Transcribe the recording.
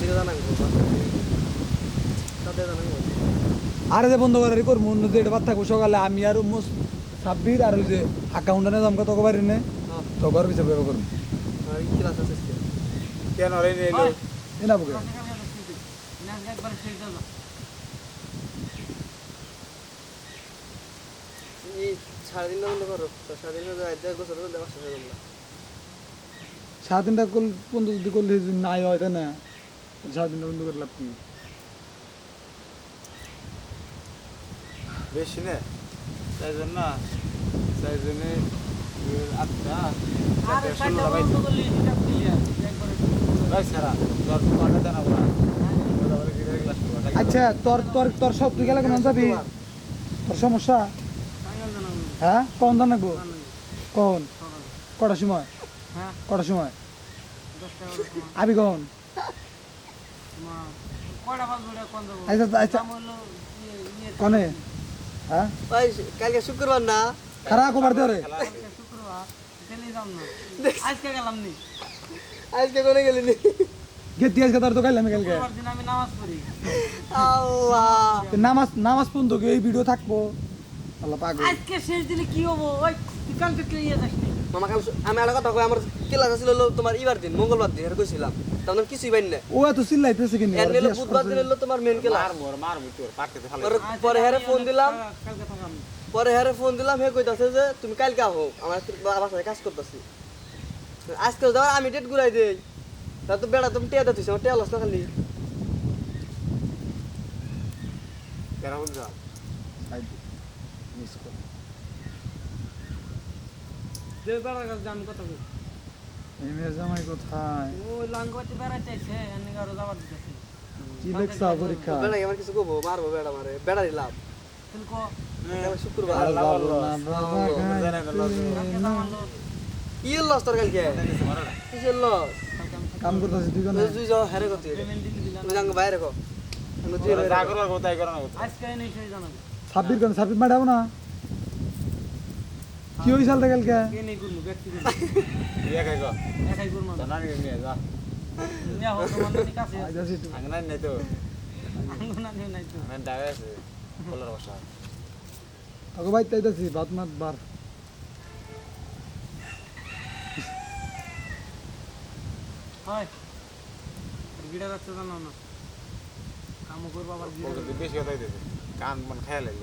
দিকে তাতে আরে যে বন্ধ করে করব অন্য যে এটা থাকব। সকালে আমি আর মোস সাব্বির আর ওই যে অ্যাকাউন্টে পারি নে। তো পিছিয়ে ব্যবহার করব। আর কেন? রে না বুকে। এই বন্ধ করো বছর দেওয়া যদি করলে নাই হয় তাই না? সাত বন্ধ করে লাভ কি? বেশি না। আটটা। জানাব তারপরে কি গ্লাস করব আচ্ছা তোর তোর তোর সব তুই গেলে কেন যাবি? তোর সমস্যা? হ্যাঁ? কখন দান রাখব কখন কটার সময়? কটার সময়? আবি কখন আচ্ছা আচ্ছা কনে? হ্যাঁ? ভাই কালকে শুক্রবার না? খারাপ কবার দে রে আজকে গেলাম নি আজকে কোনে গেলি নি? গেতি আজকে তোর তো কাইলাম কালকে আমি নামাজ পড়ি আল্লাহ। তো নামাজ নামাজ পর্যন্ত কি এই ভিডিও থাকব? আল্লাহ পাগল। আজকে শেষ দিনে কি হব? ওই কালকে ইয়ে মামা কাম আমি কথা কই আমার ক্লাস আছিল হলো তোমার ইবার দিন মঙ্গলবার দিন আর কইছিলাম। তখন কিছুই বাইন না। ও এত চিল্লাইতেছে কিনি? এর নিলো বুধবার দিন হলো তোমার মেন ক্লাস মার মোর মার মুই তোর পাটকে পরে- পরে ফোন দিলাম। কালকে থাকাম পরে হ্যারে ফোন দিলাম হে কইতাছে যে তুমি কালকে আহো আমার বাসায় কাজ করতেছি। আজকে যাওয়ার আমি ডেট ঘুরাই দেই। তা তো বেড়া তুমি টিয়া আমার টিয়া লস না খালি। কেন বুঝছ মিস কর যে বেড়ার কাছে আমি কথা কই এই মেয়ের জামাই কোথায়? ওই লাঙ্গবাতি বেড়াইতে আইছে এনে আরও যাবার দিতেছে। কি লেখছা পরীক্ষা? বেড়া আমার কিছু কবো? মারবো বেড়া মারে। বেড়া দিলাম তুই কো? শুক্রবার আর যাব না বাবা জানে না লস। কালকে যাবার লোক কি লস। তোর কালকে? কিসের লস? কাম করতেছি দুজনে তুই যাও হ্যারে কত পেমেন্ট দিলি দিলাম। তুমি বাইরে কো করো করো আজকে সেই জানাব। কেন ছাব্বির মাঠাবো না? কি হয়েছে সালটা কালকে? কে নেই করব ব্যক্তি করব ইয়া খাই গো একাই করব তো না নিয়ে যা নিয়ে হোক তোমার কাছে আছে। আঙ্গনা নাই তো আঙ্গু নানি নাই তো আমি ডাবে আছে কলার বসা তোকে বাইতে আইতাছি ভাত মাত বার। হয় গিটার রাখতে জানো না? কামও করব আবার গিটার। বেশি কথা দিতে কান মন খেয়াল লাগল।